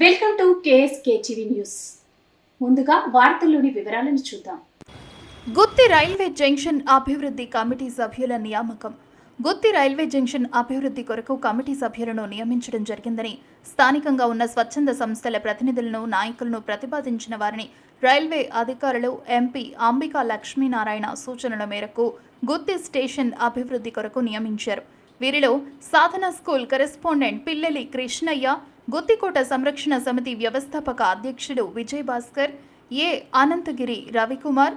Welcome to KSK TV news. ముందుగా వార్తల్లోని వివరాలను చూద్దాం. గుత్తి రైల్వే జంక్షన్ అభివృద్ధి కమిటీ సభ్యుల నియామకం. గుత్తి రైల్వే జంక్షన్ అభివృద్ధి కొరకు కమిటీ సభ్యులను నియమించడం జరిగిందని స్థానికంగా ఉన్న స్వచ్ఛంద సంస్థల ప్రతినిధులను నాయకులను ప్రతిపాదించిన వారిని రైల్వే అధికారులు ఎంపీ అంబికా లక్ష్మీనారాయణ సూచనల మేరకు గుత్తి స్టేషన్ అభివృద్ధి కొరకు నియమించారు. వీరిలో సాధన స్కూల్ కరెస్పాండెంట్ పిల్లెలి కృష్ణయ్య గుత్తికోట సంరక్షణ సమితి వ్యవస్థాపక అధ్యక్షుడు విజయ్ భాస్కర్ ఏ. అనంతగిరి రవికుమార్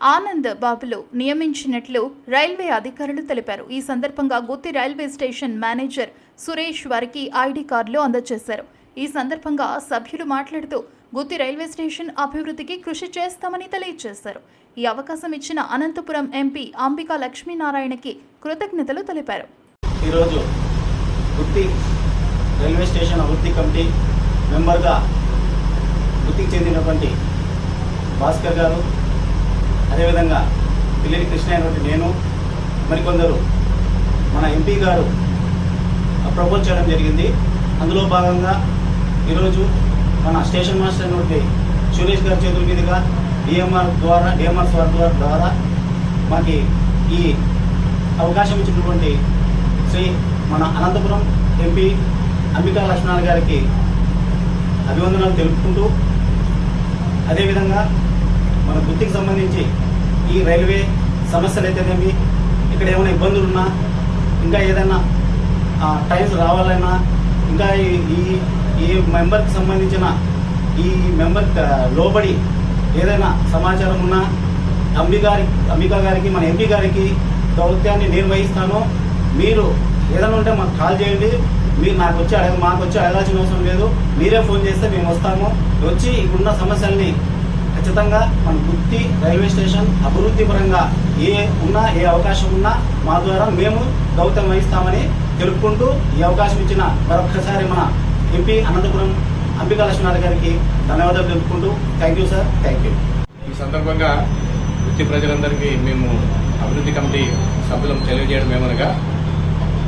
ఆనంద్ బాబులు నియమించినట్లు రైల్వే అధికారులు తెలిపారు. ఈ సందర్భంగా Gutti railway station manager Suresh వారికి ఐడి కార్డులు అందజేశారు. ఈ సందర్భంగా సభ్యులు మాట్లాడుతూ గుత్తి రైల్వే స్టేషన్ అభివృద్ధికి కృషి చేస్తామని తెలియజేశారు. ఈ అవకాశం ఇచ్చిన అనంతపురం ఎంపీ అంబికా లక్ష్మీనారాయణకి కృతజ్ఞతలు తెలిపారు. ఈరోజు గుత్తి రైల్వే స్టేషన్ అభివృద్ధి కమిటీ మెంబర్గా గుత్తికి చెందినటువంటి భాస్కర్ గారు అదేవిధంగా పిల్లిని కృష్ణ అయినటువంటి నేను మరికొందరు మన ఎంపీ గారు ప్రపోజ్ చేయడం జరిగింది. అందులో భాగంగా ఈరోజు మన స్టేషన్ మాస్టర్ అయినటువంటి సురేష్ గారి చేతుల మీదుగా డిఎంఆర్ ద్వారా డిఎంఆర్ సార్ ద్వారా ద్వారా మాకు ఈ అవకాశం ఇచ్చినటువంటి శ్రీ మన అనంతపురం ఎంపీ అంబికా లక్ష్మణ్ గారికి అభివందనాలు తెలుపుకుంటూ అదేవిధంగా మన గుర్తికి సంబంధించి ఈ రైల్వే సమస్యలు అయితేనేమి ఇక్కడ ఏమైనా ఇబ్బందులు ఉన్నా ఇంకా ఏదైనా టైమ్స్ రావాలన్నా ఇంకా ఈ- ఈ ఈ మెంబర్కి సంబంధించిన ఈ మెంబర్ లోబడి ఏదైనా సమాచారం ఉన్నా అంబి గారి అంబికా గారికి మన ఎంపీ గారికి దౌత్యాన్ని నిర్వహిస్తాను మీరు ఏదైనా ఉంటే మాకు కాల్ చేయండి. మీరు నాకు వచ్చి అడగ మాకు వచ్చి అడగాల్సిన అవసరం లేదు. మీరే ఫోన్ చేస్తే మేము వస్తాము. వచ్చి ఇక్కడున్న సమస్యల్ని ఖచ్చితంగా మన గుత్తి రైల్వే స్టేషన్ అభివృద్ధి పరంగా ఏ ఉన్నా ఏ అవకాశం ఉన్నా మా ద్వారా మేము గౌతం వహిస్తామని తెలుపుకుంటూ ఈ అవకాశం ఇచ్చిన మరొక్కసారి మన ఎంపీ అనంతపురం అంబికా లక్ష్మణ్ గారికి ధన్యవాదాలు తెలుపుకుంటూ thank you sir thank you ఈ సందర్భంగా వృత్తి ప్రజలందరికీ మేము అభివృద్ధి కమిటీ సభ్యులం తెలియజేయడం ఏమనగా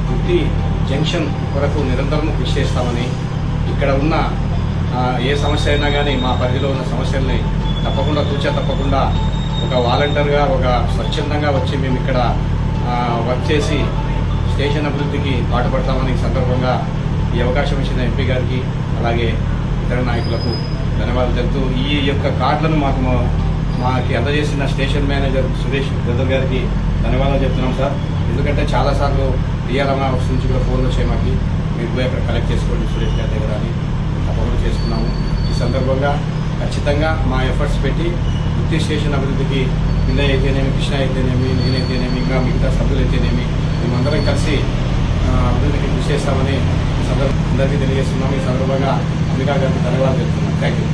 వృత్తి జంక్షన్ కొరకు నిరంతరం కృషి చేస్తామని ఇక్కడ ఉన్న ఏ సమస్య అయినా కానీ మా పరిధిలో ఉన్న సమస్యల్ని తప్పకుండా తూచా తప్పకుండా ఒక వాలంటీర్గా ఒక స్వచ్ఛందంగా వచ్చి మేము ఇక్కడ వర్క్ చేసి స్టేషన్ అభివృద్ధికి పాటుపడతామని సందర్భంగా ఈ అవకాశం ఇచ్చిన ఎంపీ గారికి అలాగే ఇతర నాయకులకు ధన్యవాదాలు తెలుపుతూ ఈ యొక్క కార్డులను మాకు మాకు అందజేసిన స్టేషన్ మేనేజర్ సురేష్ బ్రదర్ గారికి ధన్యవాదాలు చెప్తున్నాం సార్. ఎందుకంటే చాలాసార్లు డిఆర్ఎం ఆఫీస్ నుంచి కూడా ఫోన్లు వచ్చాయి మాకు. మీరు పోయి అక్కడ కలెక్ట్ చేసుకోండి సురేష్ గారి దగ్గర అని. తప్పకుండా చేసుకున్నాము. ఈ సందర్భంగా ఖచ్చితంగా మా ఎఫర్ట్స్ పెట్టి వృత్తి స్టేషన్ అభివృద్ధికి పిల్లయ్య అయితేనేమి కృష్ణ అయితేనేమి నేనైతేనేమి ఇంకా మిగతా సభ్యులు అయితేనేమి మేమందరం కలిసి అభివృద్ధికి కృషి చేస్తామని సందర్భం అందరికీ తెలియజేస్తున్నాము. ఈ సందర్భంగా అమెరికా గారికి ధన్యవాదాలు చెప్తున్నాం. Thank you